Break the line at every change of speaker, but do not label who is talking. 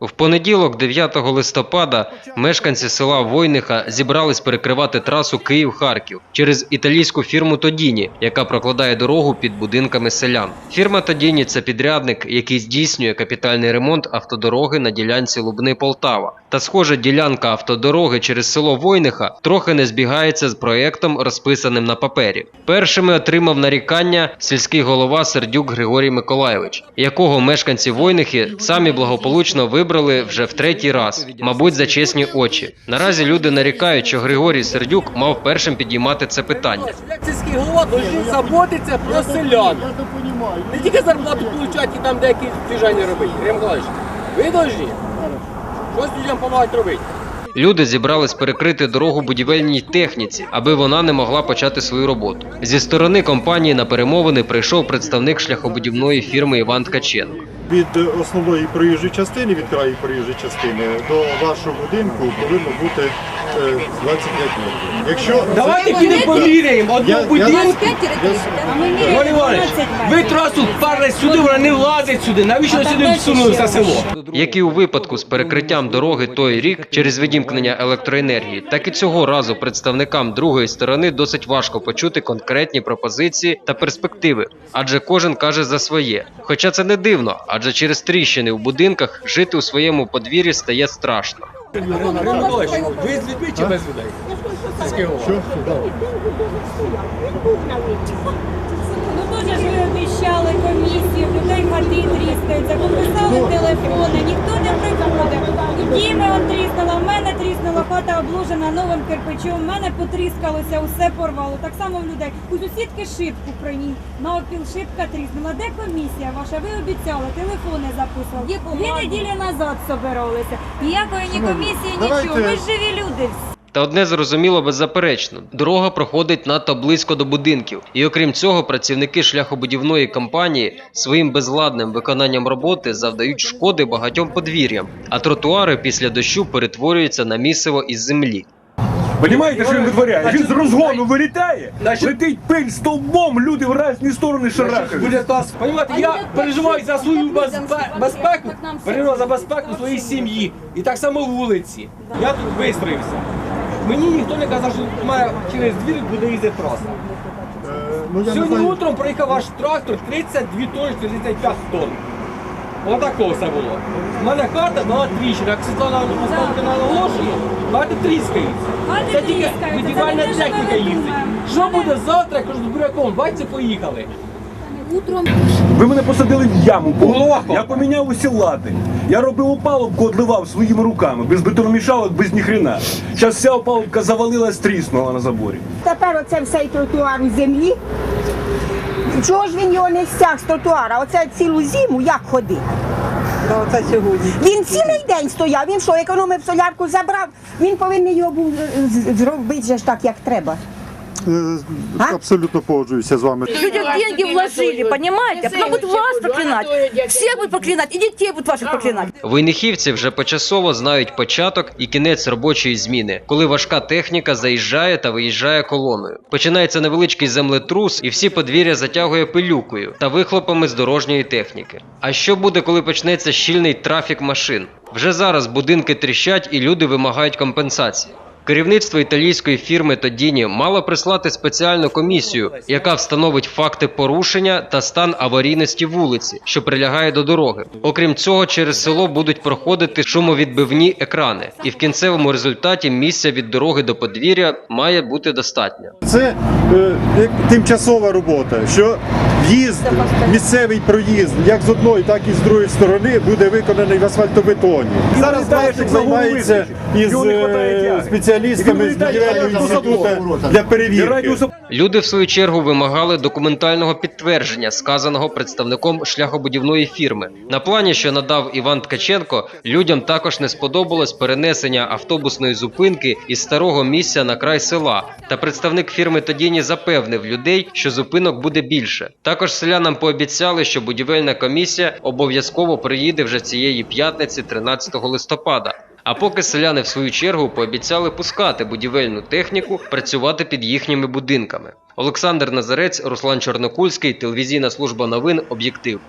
В понеділок, 9 листопада, мешканці села Войниха зібрались перекривати трасу Київ-Харків через італійську фірму Тодіні, яка прокладає дорогу під будинками селян. Фірма Тодіні це підрядник, який здійснює капітальний ремонт автодороги на ділянці Лубни-Полтава. Та схоже, ділянка автодороги через село Войниха трохи не збігається з проектом, розписаним на папері. Першими отримав нарікання сільський голова Сердюк Григорій Миколайович, якого мешканці Войнихи самі благополучно вибрали вже в третій раз, мабуть, за чесні очі. Наразі люди нарікають, що Григорій Сердюк мав першим підіймати це питання.
Як сільський голова должен заботитися про селян. Не тільки зарплату получати і там деякі движення робити. Миколаївич, ви должні щось людям допомагати робити.
Люди зібрались перекрити дорогу будівельній техніці, аби вона не могла почати свою роботу. Зі сторони компанії на перемовини прийшов представник шляхобудівної фірми Іван Ткаченко.
Від основної проїжджої частини, від краю проїжджої частини до вашого будинку повинно бути 25 метрів. Якщо
Давайте підемо поміряємо одну
я-
Іван Іванович, ви трасу парли сюди, вона не влазить сюди. Навіщо ви сюди всунулися село?
Як і у випадку з перекриттям дороги той рік через відімкнення електроенергії, так і цього разу представникам другої сторони досить важко почути конкретні пропозиції та перспективи, адже кожен каже за своє. Хоча це не дивно, адже через тріщини в будинках жити у своєму подвір'ї стає страшно.
Ви з чи без людей?
Да.
Ну дуже ж ви обіщали комісію, людей хати тріскаються, пописали телефони, ніхто Діми он тріснула, в мене тріснула, хата обложена новим кирпичом, в мене потріскалося, усе порвало. Так само в людей. У сусідки шибку приніс, на опіл шибка тріснула. Де комісія ваша? Ви обіцяли, телефони записували. Дві неділі назад собиралися. Ніякої ні комісії, нічого. Ми ж живі люди.
Та одне зрозуміло беззаперечно: дорога проходить надто близько до будинків, і окрім цього, працівники шляхобудівної компанії своїм безладним виконанням роботи завдають шкоди багатьом подвір'ям, а тротуари після дощу перетворюються на місиво із землі.
Понімаєте, що він витворяє? Він з розгону вилітає, летить пиль стовбом, люди в різні сторони шарахають.
Понімаєте, я переживаю за свою безпеку, переживаю за безпеку своєї сім'ї. І так само вулиці. Я тут вистроївся. Мені ніхто не казав, що у мене через двір буде їздити траса.
Ну, я не
Сьогодні
знаю.
утром приїхав ваш трактор 32 тонн, 35 тонн. Отако все було. У мене карта дала тріщина. Як Світлана Москалка наголошує, карти тріскаються.
Карти
Це тільки
тріскаються, це
будівельна
не те, що ми
техніка їздить. Що буде завтра, я кажу, з буряком, бачите, поїхали.
Ви мене посадили в яму. бо
Голова.
Я поміняв усі лади. Я робив опалубку, одливав своїми руками, без бетономішалок, без ніхрена. Зараз вся опалубка завалилась, тріснула на заборі.
Тепер оце все тротуар у землі. Чого ж він його не стяг з тротуара? Оце цілу зиму як ходив? Він цілий день стояв, він що, економив солярку, забрав, він повинен його був е, з- зробити же ж так, як треба.
Е,
А?
Абсолютно погоджуюся з вами.
Люди деньги вложили, понимаете? А потом будут вас проклинать. Всех будут проклинать, и детей будут ваших проклинать.
Войнихівці вже почасово знають початок і кінець робочої зміни, коли важка техніка заїжджає та виїжджає колоною. Починається невеличкий землетрус, і всі подвір'я затягує пилюкою та вихлопами з дорожньої техніки. А що буде, коли почнеться щільний трафік машин? Вже зараз будинки тріщать і люди вимагають компенсації. Керівництво італійської фірми Тодіні мало прислати спеціальну комісію, яка встановить факти порушення та стан аварійності вулиці, що прилягає до дороги. Окрім цього, через село будуть проходити шумовідбивні екрани, і в кінцевому результаті місця від дороги до подвір'я має бути достатньо.
Це е, тимчасова робота, що в'їзд, місцевий проїзд, як з одної, так і з другої сторони, буде виконаний в асфальтобетоні. Зараз
ногу
займається із е, спеціалістами з будівельного інституту для перевірки.
Люди, в свою чергу, вимагали документального підтвердження, сказаного представником шляхобудівної фірми. На плані, що надав Іван Ткаченко, людям також не сподобалось перенесення автобусної зупинки із старого місця на край села. Та представник фірми Тодіні запевнив людей, що зупинок буде більше. Також селянам пообіцяли, що будівельна комісія обов'язково приїде вже цієї п'ятниці, 13 листопада. А поки селяни в свою чергу пообіцяли пускати будівельну техніку працювати під їхніми будинками. Олександр Назарець, Руслан Чорнокульський, телевізійна служба новин Об'єктив.